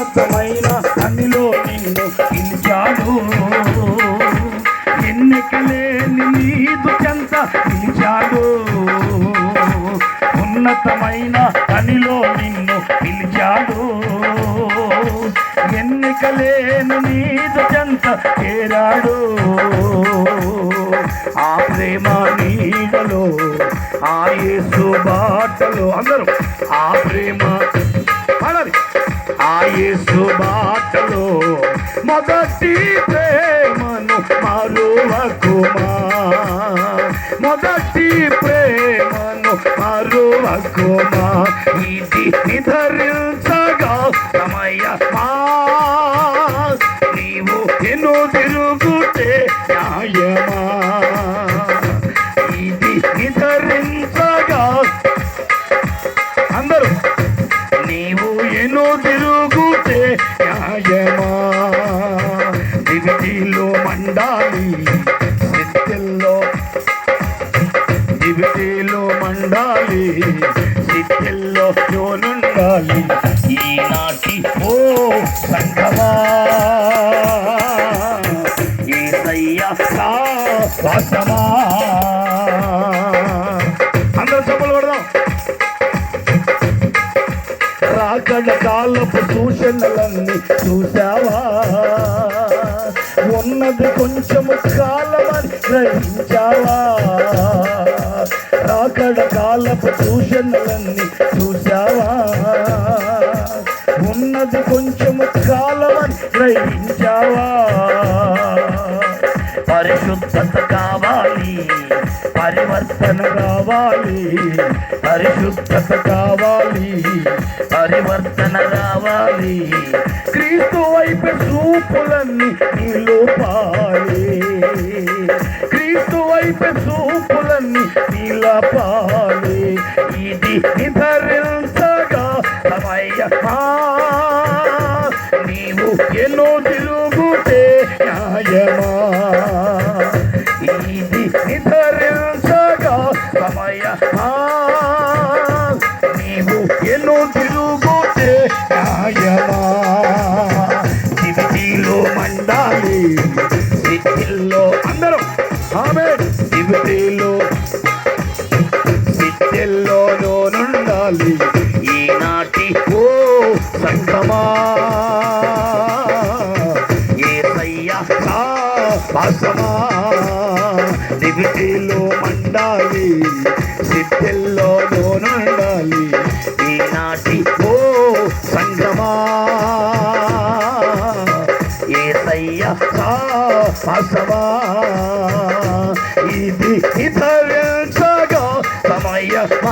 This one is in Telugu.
ఉన్నతమైన అనిలో నిన్ను పిలిచాడు ఎన్నికలేని నీదు చెంత పిలిచాడు ఉన్నతమైన అనిలో నిన్ను పిలిచాడు ఎన్నికలేని నీదు చెంత చేరాడు. ఆ ప్రేమ నీడలో ఆ యేసు బాటలో అందరూ ఆ ప్రేమ పాడాలి. ఆ యేసు బాటలో మొదటి ప్రేమను మరువకుమా మొదటి ప్రేమను మరువకుమా ఇది నిధరించగా సమయమా నీవు ఎన్నో తిరుగుతే న్యాయమా? దివిటీలో మండాలి. సిద్ధల్లో దివిటీలో మండాలి. సిద్ధల్లో యోనుండాలి ఈనాటి ఓ సంగమా ఏసయ్య వాసమా. అందరూ చెప్పలు పడదాం రాకడ కాలపు సూచనలన్నీ చూసావా ఉన్నది కొంచెము కాలమని గ్రహించావా? రాకడ కాలపు దూషణలన్నీ చూశావా? ఉన్నది కొంచెము కాలమని గ్రహించావా? పరిశుద్ధత కావాలి పరివర్తన కావాలి పరిశుద్ధత కావాలి పరివర్తన కావాలి చూపులన్నీ నిలుపాలి క్రీస్తు వైపు చూపులన్నీ నిలపాలి ఇది నిధరించగా సమయ నీవు ఎన్నో తిరుగుతే న్యాయమా? ఇది నిధరించగా సమయ నీవు ఎన్నో తిరుగు సిద్ధిల్లో అందరం ఆమె దివిటీలో. సిద్ధెల్లోనుండాలి ఈనాటి ఓ సంగమా ఏసయ్య వాసమా డివిటీలో మండాలి సిద్ధెల్లోనుండాలి వాసవా ఇది ఇది